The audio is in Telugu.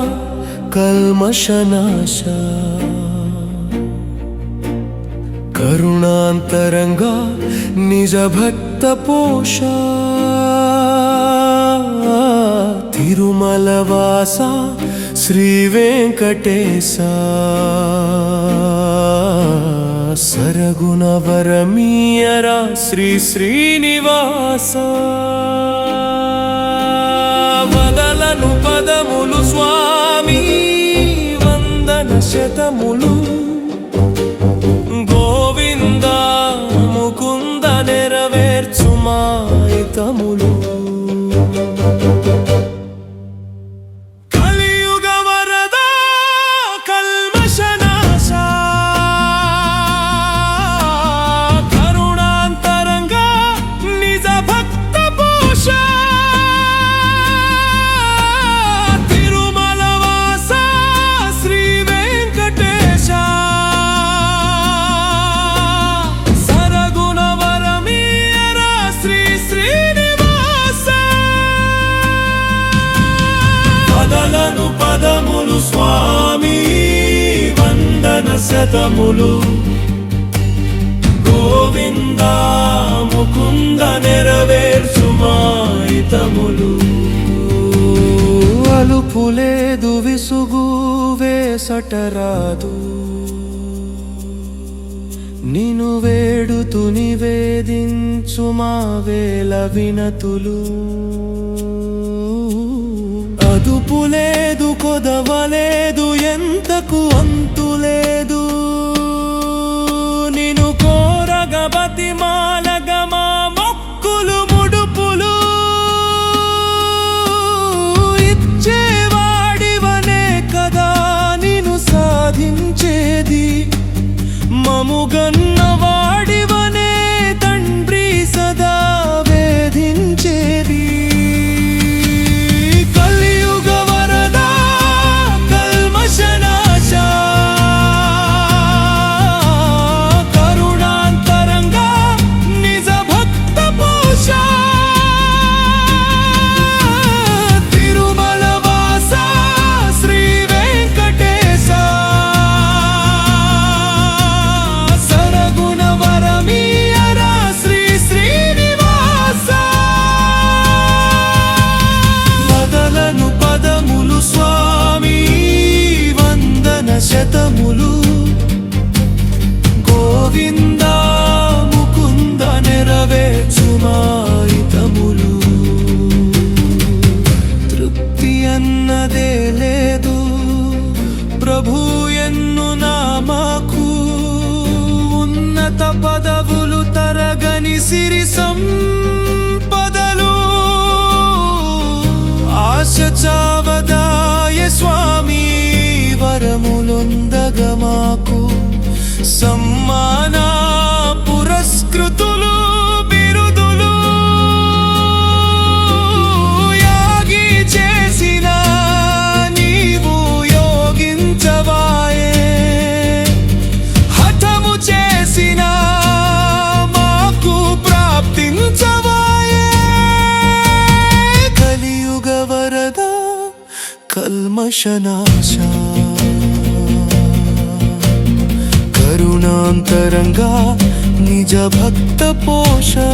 కలియుగ కల్మషనాశ. కరుణాంతరంగా నిజ భక్త పోష తిరుమల వాస శ్రీ వెంకటేశ సరగుణవరమీయరా శ్రీ శ్రీనివాస. వదలను పదములు స్వామి శతములు గోవింద ముకుంద నెరవేర్చుమాయితములు. పాదములు స్వామి వందన శతములు. గోవింద ముకుంద నెరవేర్చుమాయితములు. అలుపు లేదు విసుగు వేసటరాదు. నిను వేడుతు నివేదించు మా వేల వినతులు. కొదవలేదు ఎంతకు అంతు సిరి సంపదలు. ఆశ చావదాయ స్వామి వరములొందగ మాకు. సమ్మాన కల్మషనాశ కరుణాంతరంగా నిజ భక్త పోషా.